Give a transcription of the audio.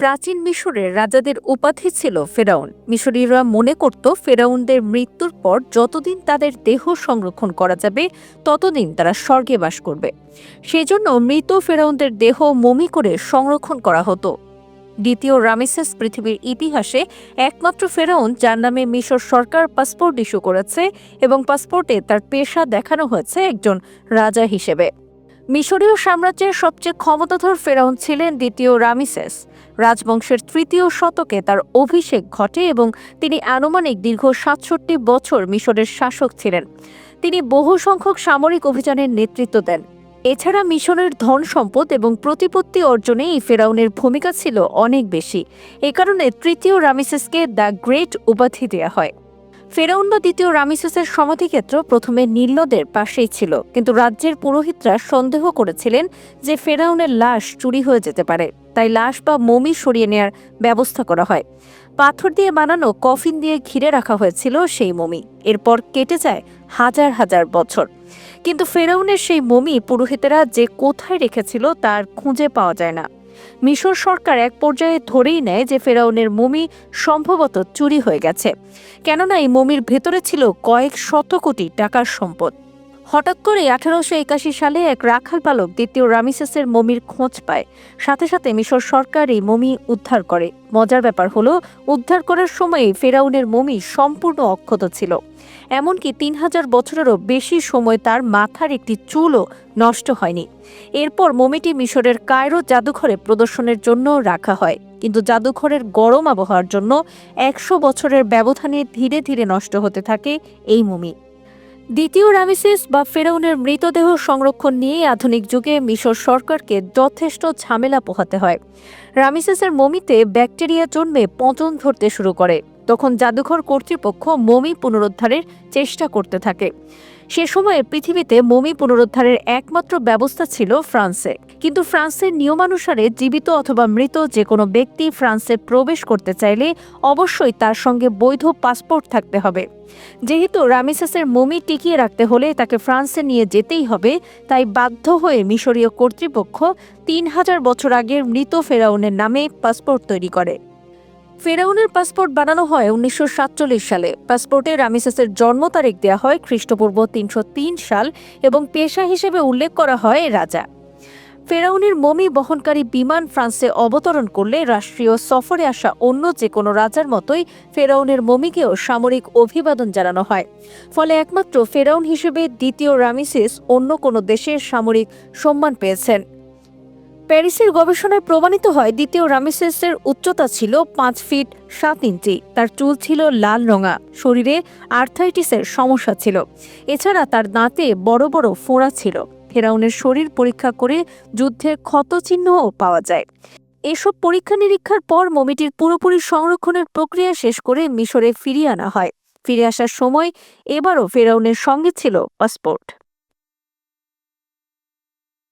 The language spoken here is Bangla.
প্রাচীন মিশরের রাজাদের উপাধি ছিল ফেরাউন। মিশরীয়রা মনে করত ফেরাউনদের মৃত্যুর পর যতদিন তাদের দেহ সংরক্ষণ করা যাবে, ততদিন তারা স্বর্গে বাস করবে। সেজন্য মৃত ফেরাউনদের দেহ মমি করে সংরক্ষণ করা হতো। দ্বিতীয় রামেসেস পৃথিবীর ইতিহাসে একমাত্র ফেরাউন, যার নামে মিশর সরকার পাসপোর্ট ইস্যু করেছে এবং পাসপোর্টে তার পেশা দেখানো হয়েছে একজন রাজা হিসেবে। মিশরীয় সাম্রাজ্যের সবচেয়ে ক্ষমতাধর ফেরাউন ছিলেন দ্বিতীয় রামিসেস। রাজবংশের তৃতীয় শতকে তার অভিষেক ঘটে এবং তিনি আনুমানিক দীর্ঘ সাতষট্টি বছর মিশরের শাসক ছিলেন। তিনি বহু সংখ্যক সামরিক অভিযানের নেতৃত্ব দেন। এছাড়া মিশরের ধন সম্পদ এবং প্রতিপত্তি অর্জনে এই ফেরাউনের ভূমিকা ছিল অনেক বেশি। এ কারণে তৃতীয় রামিসেসকে দ্য গ্রেট উপাধি দেওয়া হয়। ফেরাউন দ্বিতীয় রামিসেসের সমাধিক্ষেত্র প্রথমে নীল নদের পাশেই ছিল, কিন্তু রাজ্যের পুরোহিতরা সন্দেহ করেছিলেন যে ফেরাউনের লাশ চুরি হয়ে যেতে পারে, তাই লাশ বা মমি সরিয়ে নেয়ার ব্যবস্থা করা হয়। পাথর দিয়ে বানানো কফিন দিয়ে ঘিরে রাখা হয়েছিল সেই মমি, এরপর কেটে যায় হাজার হাজার বছর। কিন্তু ফেরাউনের সেই মমি পুরোহিতেরা যে কোথায় রেখেছিল তার খুঁজে পাওয়া যায় না। মিশর সরকার এক পর্যায়ে ধরেই নেয় যে ফেরাউনের মমি সম্ভবত চুরি হয়ে গেছে। কেননা এই মমির ভেতরে ছিল কয়েক শত কোটি টাকার সম্পদ। হঠাৎ করে আঠারোশো একাশি সালে এক রাখাল বালক দ্বিতীয় রামিসেসের মমির খোঁজ পায়। সাথে সাথে মিশর সরকার এই মমি উদ্ধার করে। মজার ব্যাপার হলো, উদ্ধার করার সময়ে ফেরাউনের মমি সম্পূর্ণ অক্ষত ছিল। এমনকি তিন হাজার বছরেরও বেশি সময় তার মাথার একটি চুলও নষ্ট হয়নি। এরপর মমিটি মিশরের কায়রো জাদুঘরে প্রদর্শনের জন্য রাখা হয়। কিন্তু জাদুঘরের গরম আবহাওয়ার জন্য একশো বছরের ব্যবধানে ধীরে ধীরে নষ্ট হতে থাকে এই মমি। দ্বিতীয় রামিসিস বা ফেরাউনের মৃতদেহ সংরক্ষণ নিয়ে আধুনিক যুগে মিশর সরকারকে যথেষ্ট ঝামেলা পোহাতে হয়। রামিসেসের মমিতে ব্যাকটেরিয়া জন্মে পচন ধরতে শুরু করে। তখন জাদুঘর কর্তৃপক্ষ মমি পুনরুদ্ধারের চেষ্টা করতে থাকে। সে সময়ে পৃথিবীতে মমি পুনরুদ্ধারের একমাত্র ব্যবস্থা ছিল ফ্রান্সে। কিন্তু ফ্রান্সের নিয়মানুসারে জীবিত অথবা মৃত যে কোনো ব্যক্তি ফ্রান্সে প্রবেশ করতে চাইলে অবশ্যই তার সঙ্গে বৈধ পাসপোর্ট থাকতে হবে। যেহেতু রামিসাসের মমি টিকিয়ে রাখতে হলে তাকে ফ্রান্সে নিয়ে যেতেই হবে, তাই বাধ্য হয়ে মিশরীয় কর্তৃপক্ষ তিন হাজার বছর আগের মৃত ফেরাউনের নামে পাসপোর্ট তৈরি করে। ফেরাউনের পাসপোর্ট বানানো হয় উনিশশো সাতচল্লিশ সালে। পাসপোর্টে রামিসেসের জন্ম তারিখ দেওয়া হয় খ্রিস্টপূর্ব তিনশ তিন সাল এবং পেশা হিসেবে উল্লেখ করা হয় রাজা। ফেরাউনের মমি বহনকারী বিমান ফ্রান্সে অবতরণ করলে রাষ্ট্রীয় সফরে আসা অন্য যে কোনো রাজার মতোই ফেরাউনের মমিকেও সামরিক অভিবাদন জানানো হয়। ফলে একমাত্র ফেরাউন হিসেবে দ্বিতীয় রামিসিস অন্য কোনো দেশের সামরিক সম্মান পেয়েছেন। প্যারিসের গবেষণায় প্রমাণিত হয়, দ্বিতীয় রামিসেসের উচ্চতা ছিল পাঁচ ফিট সাত ইঞ্চি। তার চুল ছিল লাল রঙা। শরীরে আর্থাইটিসের সমস্যা ছিল। এছাড়া তার দাঁতে বড় বড় ফোঁড়া ছিল। ফেরাউনের শরীর পরীক্ষা করে যুদ্ধের ক্ষতচিহ্নও পাওয়া যায়। এসব পরীক্ষা নিরীক্ষার পর মমিটির পুরোপুরি সংরক্ষণের প্রক্রিয়া শেষ করে মিশরে ফিরিয়ে আনা হয়। ফিরে আসার সময় এবারও ফেরাউনের সঙ্গে ছিল পাসপোর্ট।